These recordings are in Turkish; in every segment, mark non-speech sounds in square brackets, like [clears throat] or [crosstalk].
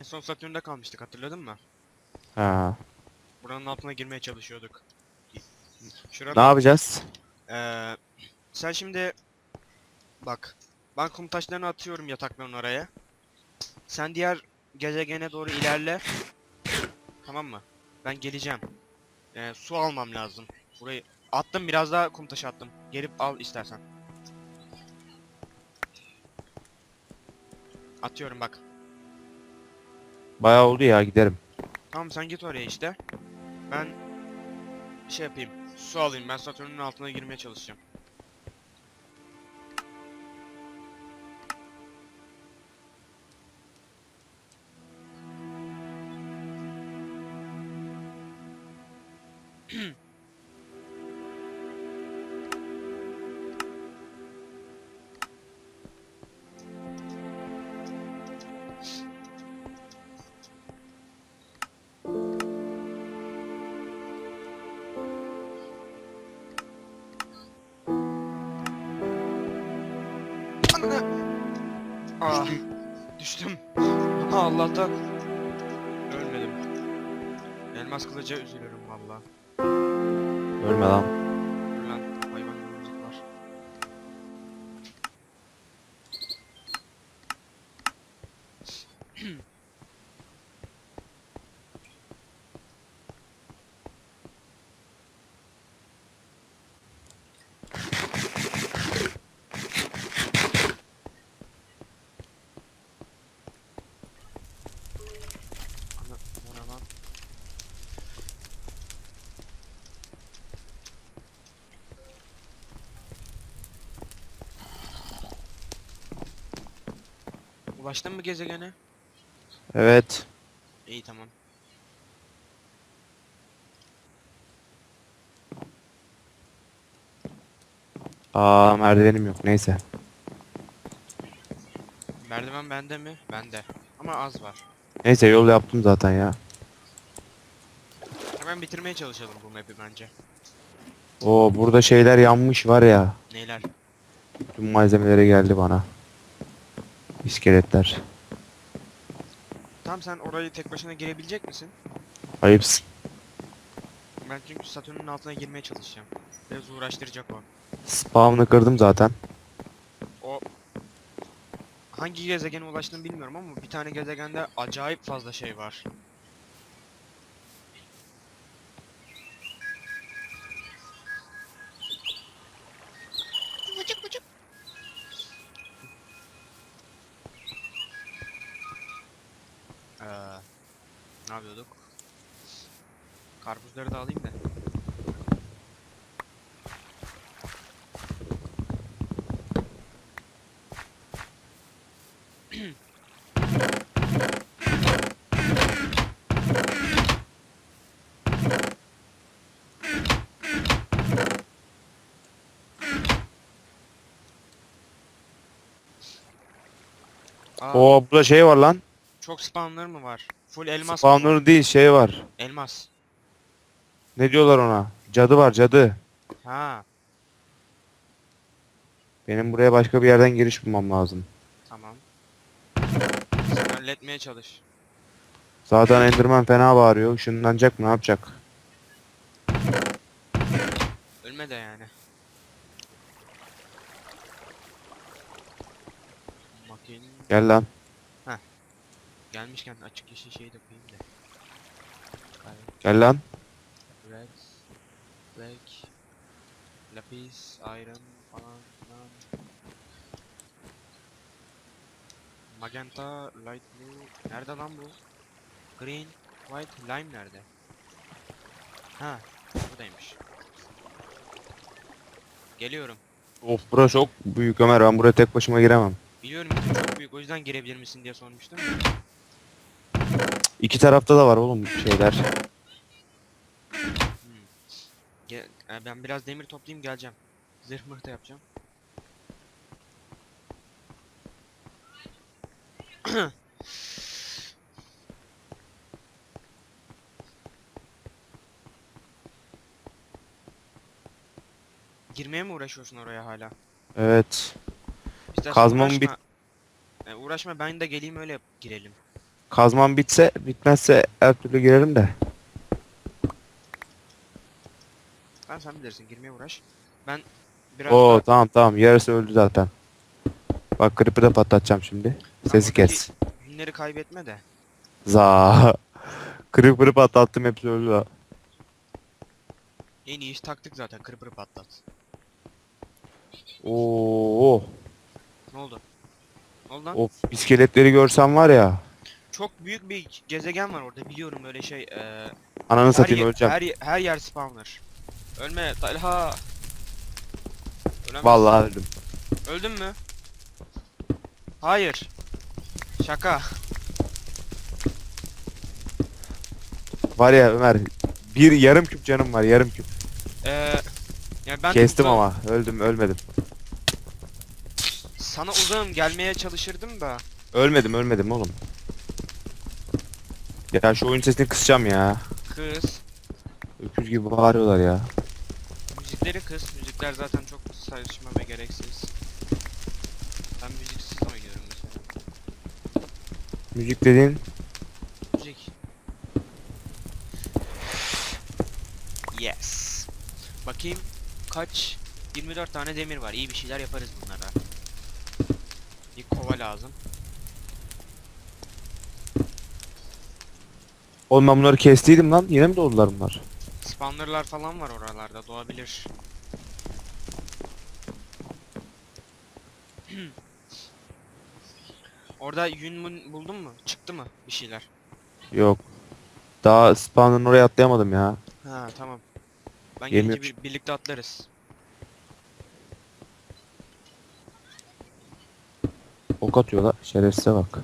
En son Satürn'de kalmıştık hatırladın mı? Ha. Buranın altına girmeye çalışıyorduk. Ne Şurada yapacağız? Eee sen şimdi bak ben kum taşlarını atıyorum yatakların oraya. Sen diğer gezegene doğru ilerle. Tamam mı? Ben geleceğim. Eee, su almam lazım. Burayı attım biraz daha kum taşı attım. Gelip al istersen. Atıyorum bak. Bayağı oldu ya giderim. Tamam sen git oraya işte. Ben şey yapayım. Su alayım. Ben Satürn'ün altına girmeye çalışacağım. Anne! [clears throat] Allah'tan ölmedim. Elmas kılıca üzülürüm valla. Ölme. Lan Ulaştın mı gezegene? Evet. İyi tamam. Aa merdivenim yok neyse. Merdiven bende mi? Bende. Ama az var. Neyse yol yaptım zaten ya. Hemen bitirmeye çalışalım bu map'i bence. Oo burada şeyler yanmış var ya. Neyler? Tüm malzemeleri geldi bana. İskeletler. Tamam sen orayı tek başına girebilecek misin? Ayıpsın. Ben çünkü Satürn'ün altına girmeye çalışacağım. Biraz uğraştıracak o. Spawn'ı kırdım zaten. O hangi gezegene ulaştığını bilmiyorum ama bir tane gezegende acayip fazla şey var. Vıcık vıcık. Ee, ne yapıyorduk? Karpuzları da alayım da. Aa, Oo burada şey var lan. çok spawnlar mı var? Full elmas? Spawner değil şey var. Elmas. Ne diyorlar ona? Cadı var cadı. Ha, Benim buraya başka bir yerden giriş bulmam lazım. tamam. Sen halletmeye çalış. Zaten Enderman fena bağırıyor. Işınlanacak mı ne yapacak? Ölme de yani. Gel lan. gelmişken açık yeşil şeyi de koyayım da. Gel lan. Red, black, lapis, iron falan filan. Magenta, light blue. Nerede lan bu? Green, white, lime nerede? Ha, buradaymış. Geliyorum. Of burası çok büyük Ömer. Ben buraya tek başıma giremem. Biliyorum ki çok büyük o yüzden girebilir misin diye sormuştum. İki tarafta da var oğlum şeyler. Gel, e, ben biraz demir toplayayım geleceğim. Zırh mırh da yapacağım. [coughs] Girmeye mi uğraşıyorsun oraya hala? Evet. İstersen Kazmam uğraşma. bit- E, uğraşma ben de geleyim öyle girelim. Kazmam bitse bitmezse her türlü girerim de. Ben sen bilirsin girmeye uğraş. Ben biraz Oo daha- tamam tamam yarısı öldü zaten. Bak Creeper'ı patlatacağım şimdi. Sesi kes. Günleri kaybetme de. Za. [laughs] Creeper'ı patlattım hepsi öldü. ha. En iyi iş taktık zaten kırpırı patlat. Oo. Ne oldu? Ne oldu lan? Of iskeletleri görsem var ya. Çok büyük bir gezegen var orada biliyorum öyle şey. eee Ananı satayım ye- öleceğim. her, ye- her yer spawner. Ölme Talha. Ölemezsin. Vallahi öldüm. Öldün mü? Hayır. Şaka. Var ya Ömer bir yarım küp canım var yarım küp. Eee yani ben Kestim ama öldüm ölmedim. Sana uzağım gelmeye çalışırdım da. Ölmedim ölmedim oğlum. Ya şu oyun sesini kısacağım ya. Kız. Öküz gibi bağırıyorlar ya. Müzikleri kız. Müzikler zaten çok saçma ve gereksiz. Ben müziksiz oynuyorum mesela. Müzik dediğin Müzik. Yes. Bakayım kaç? 24 tane demir var. İyi bir şeyler yaparız bunlara. Kova lazım. Oğlum ben bunları kestiydim lan. Yine mi doğdular bunlar? Spawnerlar falan var oralarda. Doğabilir. [clears throat] Orada yün buldun mu? Çıktı mı bir şeyler? Yok. Daha spawn'ın oraya atlayamadım ya. Ha tamam. Ben Yemi gelince bir, birlikte atlarız. Ok atıyorlar. Şerefsize bak.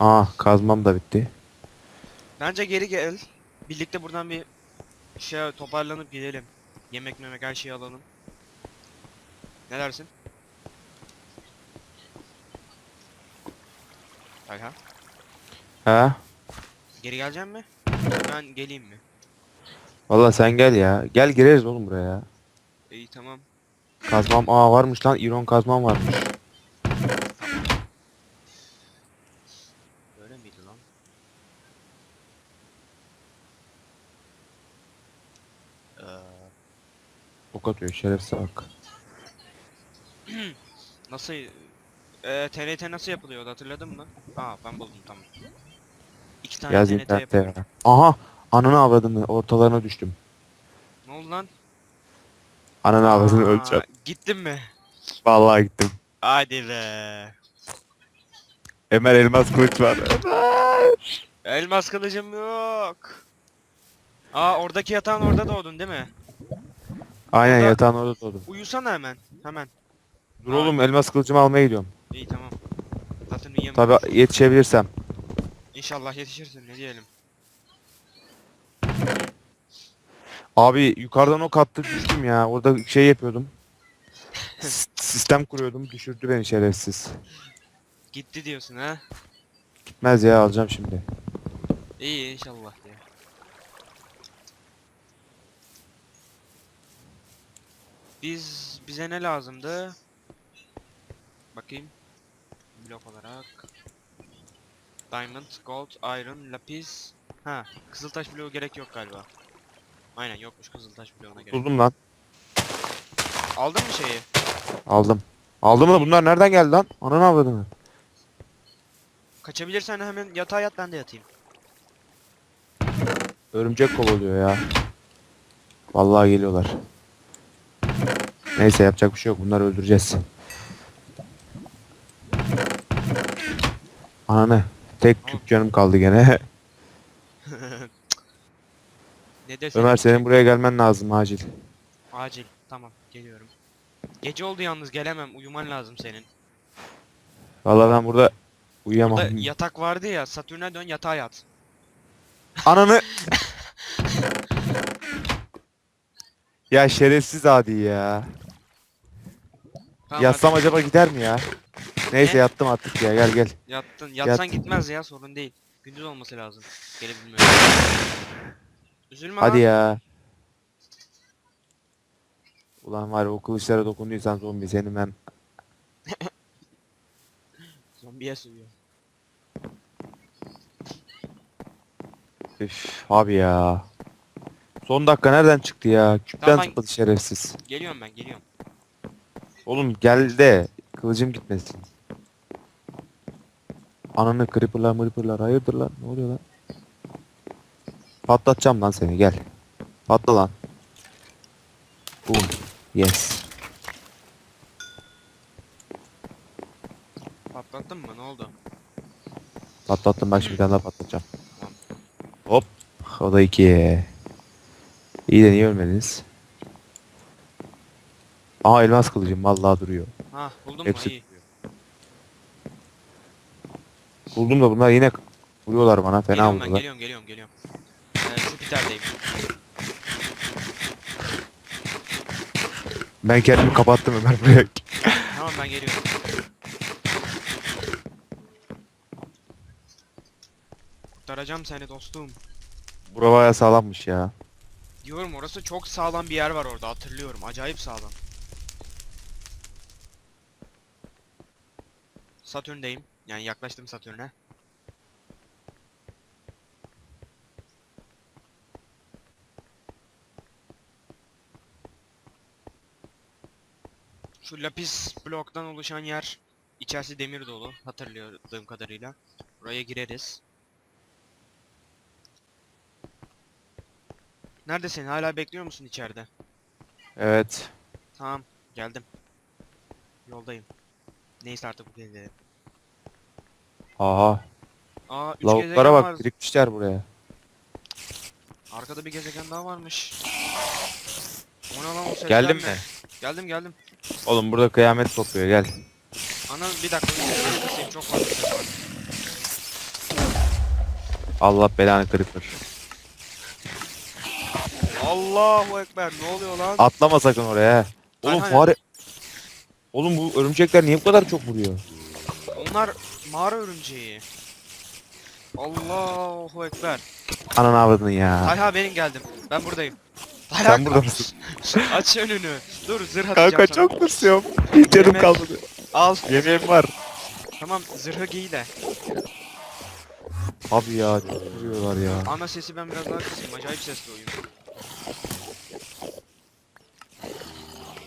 Aa kazmam da bitti. Bence geri gel. Birlikte buradan bir şey toparlanıp gidelim. Yemek memek her şeyi alalım. Ne dersin? Talha. He? Geri gelecek mi? Ben geleyim mi? Valla sen gel ya. Gel gireriz oğlum buraya ya. İyi tamam. Kazmam aa varmış lan. İron kazmam varmış. Öyle miydi lan? Ee, Ok atıyor şerefsize bak. [clears throat] nasıl? Ee, TNT nasıl yapılıyordu hatırladın mı? Aa ben buldum tamam. İki tane Yaz TNT internette yapıyorum. ya. Aha! Ananı avradını ortalarına düştüm. Ne oldu lan? Ananı avradını Aa, öleceğim. Gittin mi? Vallahi gittim. Hadi be. Ömer elmas kılıç var. Elmas kılıcım yok. Aa oradaki yatağın orada doğdun değil mi? Aynen Orada- yatağın orada doğdum. Uyusana hemen. Hemen. Dur oğlum elmas kılıcımı almaya gidiyorum. İyi tamam. Zaten uyuyamam. Tabi yetişebilirsem. İnşallah yetişirsin ne diyelim. Abi yukarıdan ok attı düştüm ya. Orada şey yapıyordum. [laughs] S- Sistem kuruyordum. Düşürdü beni şerefsiz. Gitti diyorsun ha? Gitmez ya alacağım şimdi. İyi inşallah ya. Biz bize ne lazımdı? Bakayım. Blok olarak. Diamond, gold, iron, lapis. Ha, kızıltaş bloğu gerek yok galiba. Aynen yokmuş kızıltaş bloğuna gerek. Buldum lan. Aldın mı şeyi? Aldım. Aldım da bunlar nereden geldi lan? Ananı avradını. Kaçabilirsen hemen yatağa yat ben de yatayım. Örümcek kovalıyor ya. Vallahi geliyorlar. Neyse yapacak bir şey yok. Bunları öldüreceğiz. Ananı. Tek küp canım kaldı gene. [laughs] [laughs] Ne desem Ömer senin buraya gelmen lazım acil. Acil. Tamam geliyorum. Gece oldu yalnız gelemem. Uyuman lazım senin. Vallahi ben burada uyuyamam. Burada yatak vardı ya. Satürn'e dön yatağa yat. Ananı. [laughs] ya şerefsiz adi ya. Tamam, Yatsam hadi. acaba gider mi ya? Neyse Ne? yattım artık ya gel gel. Yattın. Yatsan Yat. gitmez ya sorun değil. Gündüz olması lazım. Gelebilmem. Üzülme Hadi lan. ya. Ulan var ya o kılıçlara dokunduysan zombi senin ben [laughs] Zombiye sövüyor. Üf abi ya. Son dakika nereden çıktı ya? Küpten Tamam, ben- zıpladı şerefsiz. Geliyorum ben geliyorum. Oğlum gel de kılıcım gitmesin. Ananı creeperlar mırpırlar hayırdır lan ne oluyor lan? Patlatacağım lan seni gel. Patla lan. Boom. Yes. Patlattın mı? Ne oldu? Patlattım bak şimdi bir tane daha patlatacağım. Tamam. Hop. O da iki. İyi de niye ölmediniz? Aha elmas kılıcım vallahi duruyor. Ha buldum Hepsi- mu? İyi. Buldum da bunlar yine vuruyorlar bana fena Geliyorum ben vuruyorlar. geliyorum geliyorum geliyorum. Ee, Jüpiter'deyim. Ben kendimi kapattım Ömer buraya. [laughs] Tamam ben geliyorum. Kurtaracağım seni dostum. Bura bayağı sağlammış ya. Diyorum orası çok sağlam bir yer var orada hatırlıyorum. Acayip sağlam. Satürn'deyim. Yani yaklaştım Satürn'e. Şu lapis bloktan oluşan yer içerisi demir dolu hatırladığım kadarıyla. Buraya gireriz. Neredesin? Hala bekliyor musun içeride? Evet. Tamam, geldim. Yoldayım. Neyse artık bu gece. Aha. Aa, üç Lavuklara gezegen bak var. birikmişler buraya. Arkada bir gezegen daha varmış. O ne lan o sesler Geldin ne? mi? Geldim geldim. Oğlum burada kıyamet kopuyor gel. Ana bir dakika bir sesleri kısayım çok fazla ses var. Allah belanı creeper. Allahu ekber ne oluyor lan? Atlama sakın oraya. Oğlum fare... Oğlum bu örümcekler niye bu kadar çok vuruyor? Onlar mağara örümceği. Allahu ekber. Ananı avradın ya. Talha benim geldim. Ben buradayım. Talha Sen burada mısın? [laughs] aç önünü. Dur zırh atacağım Kanka sana. çok tırsıyorum. Hiç canım Yemek- kalmadı. Al. Yemeğim var. Tamam zırhı giy de. Abi ya çok vuruyorlar ya. Ana sesi ben biraz daha kısayım. Acayip sesli oyun.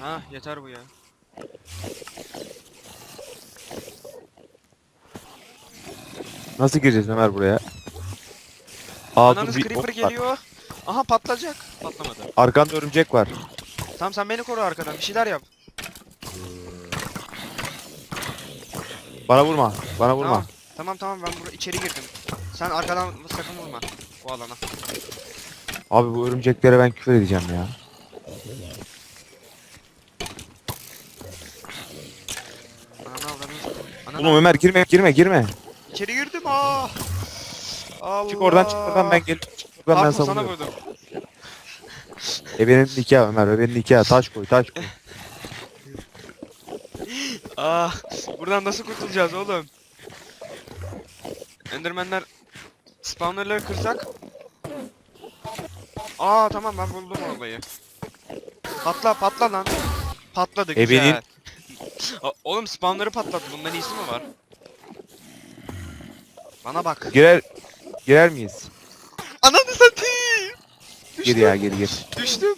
Ha yeter bu ya. Nasıl gireceğiz Ömer buraya? Aa dur Ananız bir creeper var. geliyor. Aha patlayacak. Patlamadı. Arkanda örümcek var. Tamam sen beni koru arkadan. Bir şeyler yap. Bana vurma. Bana vurma. Tamam. Tamam tamam ben buraya içeri girdim. Sen arkadan sakın vurma. Bu alana. Abi bu örümceklere ben küfür edeceğim ya. Avradını. Ananı Oğlum Ömer girme girme girme. Girdim ah. Allah. Çık oradan çık oradan ben gel. Çık oradan ben sana savunuyorum. vurdum. Ebenin nikahı Ömer. Ebenin nikahı. Taş koy taş koy. Ah, buradan nasıl kurtulacağız oğlum? Endermenler spawnerları kırsak. Aa tamam ben buldum olayı. Patla patla lan. Patladı güzel. Ebenin- O- oğlum spawnları patladı. Bundan iyisi mi var? Bana bak. Girer girer miyiz? Ananı satayım. Gir Düştüm. ya gir gir. Düştüm.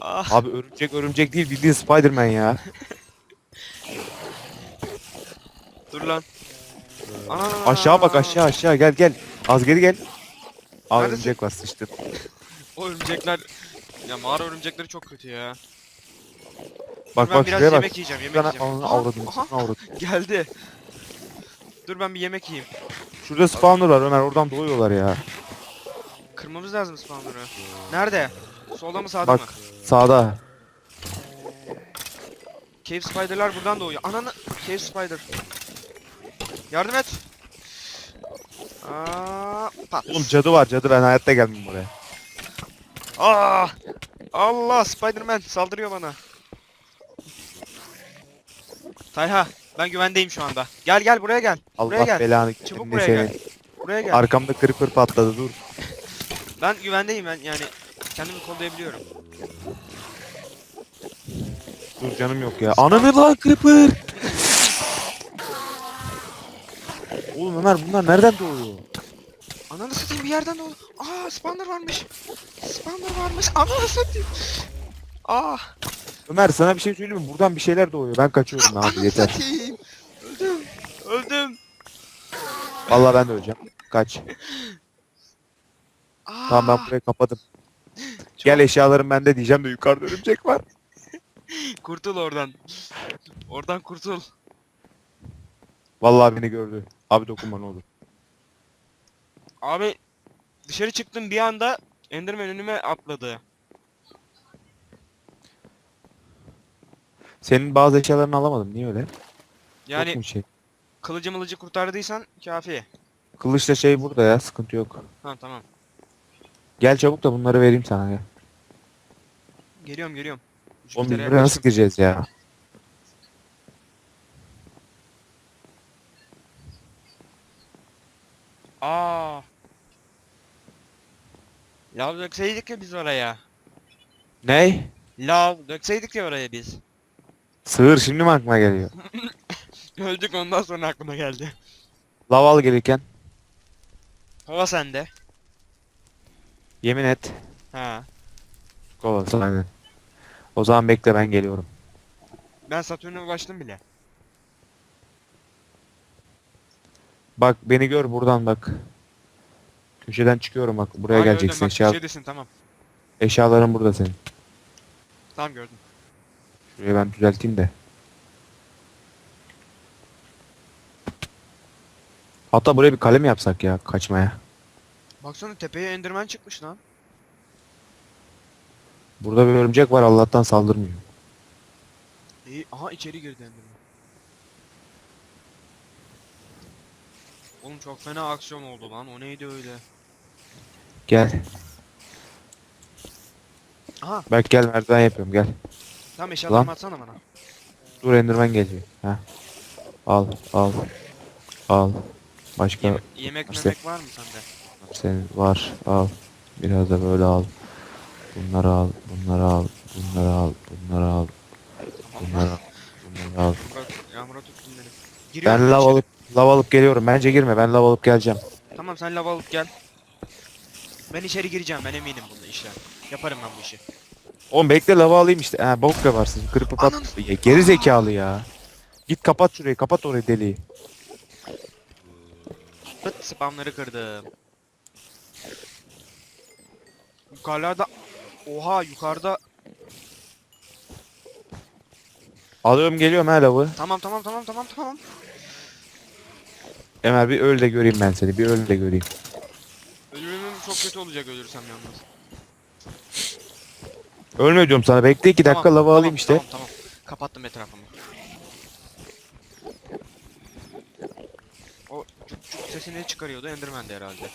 Ah, Abi örümcek örümcek değil bildiğin Spiderman ya. dur lan. Ana. Aşağı bak aşağı aşağı gel gel. Az geri gel. Aa Neredesin? örümcek var sıçtın. O örümcekler ya mağara örümcekleri çok kötü ya. Bak Dur ben bak biraz şuraya bak. yemek yiyeceğim, yemek Sana yiyeceğim. ananı Aha, avradım. aha, Sana avradım. geldi. Dur ben bir yemek yiyeyim. Şurada spawner var Ömer oradan doğuyorlar ya. Kırmamız lazım spawner'ı. Nerede? Solda mı sağda Bak mı? sağda. Cave spider'lar buradan doğuyor. Ananı cave spider. Yardım et. Aa, pat. Oğlum cadı var cadı ben hayatta gelmem buraya. Aa! Allah Spiderman saldırıyor bana. Tayha ben güvendeyim şu anda. Gel gel buraya gel. Buraya Allah gel. belanı Çabuk buraya senin. gel. Buraya gel. Arkamda creeper patladı dur. Ben güvendeyim ben yani. Kendimi kollayabiliyorum. Dur canım yok ya. Ananı lan Creeper. Oğlum Ömer bunlar nereden doğuyor? Ananı satayım bir yerden ol. Aa spawner varmış. Spawner varmış. Ananı satayım. Aa. Ömer sana bir şey söyleyeyim mi? Buradan bir şeyler doğuyor. Ben kaçıyorum abi yeter. Öldüm. Öldüm. Vallahi ben de öleceğim. Kaç. Aa. Tamam ben burayı kapadım. Gel eşyalarım bende diyeceğim de yukarıda örümcek var. [laughs] Kurtul oradan. Oradan kurtul. Vallahi beni gördü. Abi dokunma ne olur. Abi dışarı çıktım bir anda Enderman önüme atladı. Senin bazı eşyalarını alamadım. Niye öyle? Yok Yani mu şey? kılıcı mılıcı kurtardıysan kafi. Kılıçla şey burada ya. Sıkıntı yok. Ha tamam. Gel çabuk da bunları vereyim sana ya. Geliyorum geliyorum. Oğlum biz Jüpiter'e buraya nasıl gireceğiz ya? Aa. Lav dökseydik ya biz oraya. Ney? Lav dökseydik ya oraya biz. Sığır şimdi mi aklıma geliyor? [laughs] Öldük ondan sonra aklıma geldi. Laval gelirken. Hava sende. Yemin et. Ha. Kovası aynen. O zaman bekle ben geliyorum. Ben Satürn'e ulaştım bile. Bak beni gör buradan bak. Köşeden çıkıyorum bak. Buraya Aa, gördüm, geleceksin. bak, Eşya, Şeydesin tamam. eşyaların burada senin. Tamam gördüm. Şurayı ben düzelteyim de. Hatta buraya bir kale mi yapsak ya kaçmaya? Baksana tepeye Enderman çıkmış lan. Burada bir örümcek var Allah'tan saldırmıyor. İyi. Aha içeri girdi Enderman. Oğlum çok fena aksiyon oldu lan. O neydi öyle? Gel. Aha. Berk gel merdiven yapıyorum gel. Tamam eşyalarımı Lan. atsana bana. Dur Enderman geliyor. Heh. Al al. Al. Başka Yeme- yemek işte- memek var mı sende? senin var. Al. Biraz da böyle al. Bunları al. Bunları al. Bunları al. Bunları al. Bunları al. Bunları al. Yağmura tuttun beni. Giriyorum Ben lav içeri. alıp lav alıp geliyorum. Bence girme. Ben lav alıp geleceğim. Tamam sen lava alıp gel. Ben içeri gireceğim ben eminim bunda işler. Yaparım ben bu işi. Oğlum bekle lava alayım işte. Ha bok yaparsın. Kırıp kapat. Ananı- Ya, geri zekalı ya. Git kapat şurayı. Kapat orayı deliği. Pıt spamları kırdım. Yukarıda Oha yukarıda Alıyorum geliyorum ha lavı. Tamam tamam tamam tamam tamam. Ömer bir öl de göreyim ben seni. Bir öl de göreyim. Ölümüm çok kötü olacak ölürsem yalnız. Ölme diyorum sana. Bekle iki dakika lava alayım işte. Tamam tamam. Kapattım etrafımı. O cuk cuk sesini çıkarıyordu Enderman'de herhalde.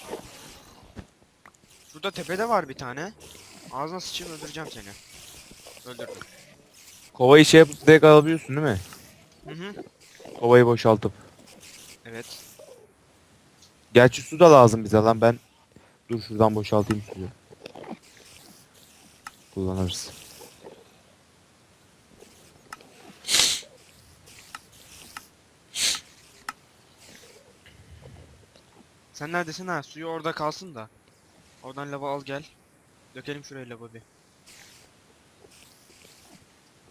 Şurada tepede var bir tane. Ağzına sıçayım öldüreceğim seni. Öldürdüm. Kovayı şey yapıp direkt alabiliyorsun değil mi? Hı hı. Kovayı boşaltıp. Evet. Gerçi su da lazım bize lan ben. Dur şuradan boşaltayım suyu. Kullanırız. Sen neredesin ha? Suyu orada kalsın da. Oradan lava al gel. Dökelim şuraya lava bir.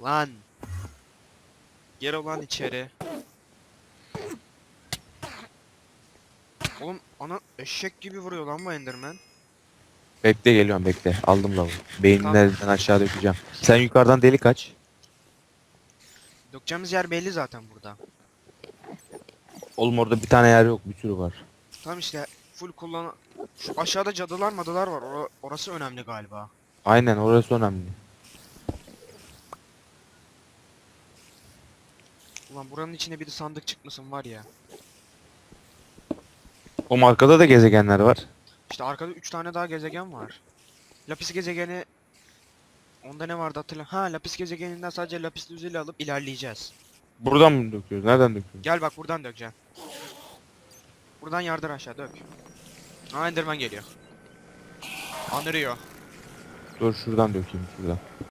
Lan. Gel olan içeri. Oğlum ana eşek gibi vuruyor lan bu Enderman. Bekle geliyorum bekle. Aldım lavı. Beyinlerinden aşağı dökeceğim. Sen yukarıdan delik aç. Dökeceğimiz yer belli zaten burada. Oğlum orada bir tane yer yok. Bir sürü var. Tamam işte full kullan... Şu aşağıda cadılar madılar var. Ora- orası önemli galiba. Aynen orası önemli. Ulan buranın içine bir de sandık çıkmasın var ya. O arkada da gezegenler var. İşte arkada 3 tane daha gezegen var. Lapis gezegeni Onda ne vardı hatırla. Ha Lapis gezegeninden sadece lapis düzeli alıp ilerleyeceğiz. Buradan mı döküyoruz? Nereden döküyoruz? Gel bak buradan dökeceksin. Buradan yardır aşağı dök. Ha Enderman geliyor. Anırıyor. Dur şuradan dökeyim şuradan.